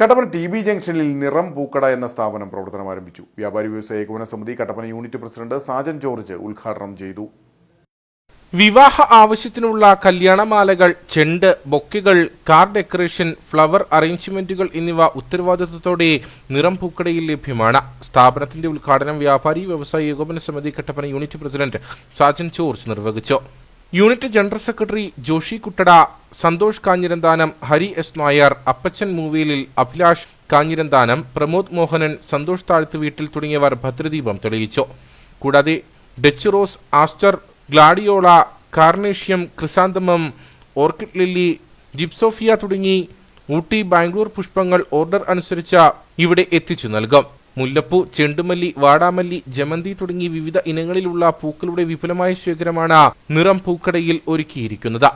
Kattappana T B ജംഗ്ഷനിൽ നിറം പൂക്കട എന്ന സ്ഥാപനം പ്രവർത്തനം ആരംഭിച്ചു. വ്യാപാരി വ്യവസായ ഏകോപന സമിതി Kattappana unit president Sajan George ഉദ്ഘാടനം ചെയ്തു. വിവാഹ ആവശ്യത്തിനുള്ള കല്യാണമാലകൾ ചെണ്ട് ബൊക്കെകൾ കാർ ഡെക്കറേഷൻ ഫ്ലവർ അറേഞ്ച്മെന്റുകൾ എന്നിവ ഉത്തരവാദിത്വത്തോടെ നിറം പൂക്കടയിൽ ലഭ്യമാണ്. സ്ഥാപനത്തിന്റെ ഉദ്ഘാടനം വ്യാപാരി വ്യവസായ ഏകോപന സമിതി Kattappana unit president Sajan George നിർവഹിച്ചു. Unit general secretary Joshi Kuttada Santhosh Kanjirantanam Hari S Nair Appachan Moovelil Abhilash Kanjirantanam Pramod Mohanan Santhosh Thazhathuveettil തുടങ്ങിയവർ ഭദ്രദീപം തെളിയിച്ചു. കൂടാതെ Dutch rose aster gladiola carnation chrysanthemum orchid lily gypsophila തുടങ്ങി ഊട്ടി ബാംഗ്ലൂർ പുഷ്പങ്ങൾ ഓർഡർ അനുസരിച്ച് ഇവിടെ എത്തിച്ചു നൽകും. മുല്ലപ്പൂ ചെണ്ടുമല്ലി വാടാമല്ലി ജമന്തി തുടങ്ങി വിവിധ ഇനങ്ങളിലുള്ള പൂക്കളുടെ വിപുലമായ ശേഖരമാണ് നിറം പൂക്കടയിൽ ഒരുക്കിയിരിക്കുന്നത്.